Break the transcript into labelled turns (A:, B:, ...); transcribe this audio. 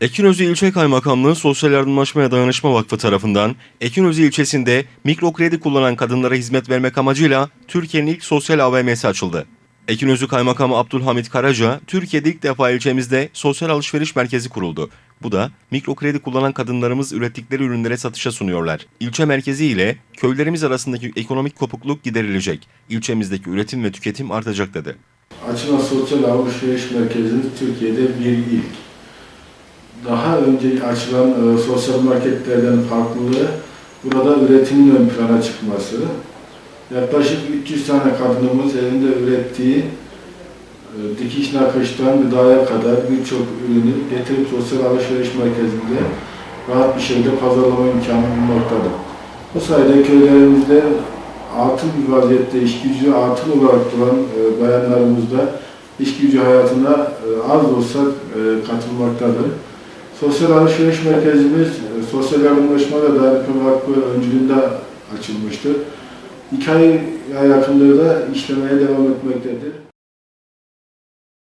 A: Ekinözü İlçe Kaymakamlığı Sosyal Yardımlaşma ve Dayanışma Vakfı tarafından Ekinözü ilçesinde mikro kredi kullanan kadınlara hizmet vermek amacıyla Türkiye'nin ilk sosyal AVM'si açıldı. Ekinözü Kaymakamı Abdülhamit Karaca, Türkiye'de ilk defa ilçemizde sosyal alışveriş merkezi kuruldu. Bu da mikro kredi kullanan kadınlarımız ürettikleri ürünlere satışa sunuyorlar. İlçe merkezi ile köylerimiz arasındaki ekonomik kopukluk giderilecek. İlçemizdeki üretim ve tüketim artacak dedi.
B: Açılan sosyal alışveriş merkezimiz Türkiye'de bir ilk. Daha önce açılan e, sosyal marketlerden farklılığı burada üretimin ön plana çıkması. Yaklaşık 300 tane kadınımız elinde ürettiği e, dikiş nakıştan gıdaya kadar birçok ürünü getirip sosyal alışveriş merkezinde rahat bir şekilde pazarlama imkanı bulmaktadır. Bu sayede köylerimizde atıl bir vaziyette iş gücü atıl olarak duran e, bayanlarımız da iş gücü hayatına e, az olsa e, katılmaktadır. Sosyal alışveriş merkezimiz e, Sosyal Yardımlaşma ve Dayanıklılık Vakfı öncülüğünde açılmıştır. İki aya yakındır da işlemeye devam etmektedir.